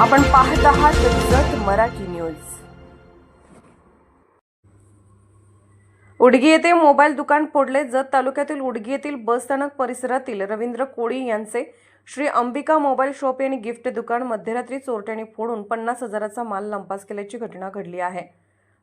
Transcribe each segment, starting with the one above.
आपण पाहत आहात जत मराठी न्यूज. उडगी येथे मोबाईल दुकान फोडले. जत तालुक्यातील उडगी येथील बसस्थानक परिसरातील रवींद्र कोळी यांचे श्री अंबिका मोबाईल शॉप आणि गिफ्ट दुकान मध्यरात्री चोरट्यांनी फोडून पन्नास हजाराचा माल लंपास केल्याची घटना घडली आहे.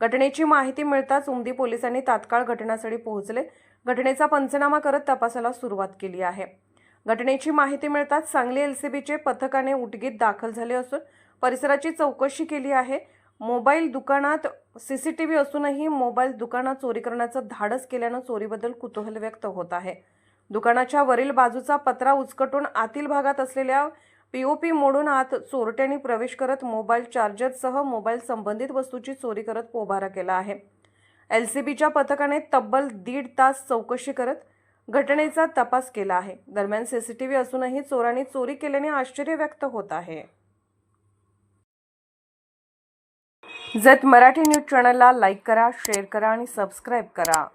घटनेची माहिती मिळताच उमदी पोलिसांनी तात्काळ घटनास्थळी पोहोचले. घटनेचा पंचनामा करत तपासाला सुरुवात केली आहे. घटनेची माहिती मिळताच सांगली एलसीबीचे पथकाने उटगीत दाखल झाले असून परिसराची चौकशी केली आहे. मोबाईल दुकानात सी सी टी व्ही असूनही मोबाईल दुकानात चोरी करण्याचं धाडस केल्यानं चोरीबद्दल कुतूहल व्यक्त होत आहे. दुकानाच्या वरील बाजूचा पत्रा उचकटून आतील भागात असलेल्या पीओपी मोडून आत चोरट्यांनी प्रवेश करत मोबाईल चार्जरसह मोबाईल संबंधित वस्तूची चोरी करत पोबारा केला आहे. एल सी बीच्या पथकाने तब्बल दीड तास चौकशी करत घटनेचा तपास केला आहे. दरम्यान सीसीटीव्ही असूनही चोरांनी चोरी केल्याने आश्चर्य व्यक्त होत आहे. जत मराठी न्यूज चॅनलला लाईक करा शेअर करा आणि सबस्क्राईब करा.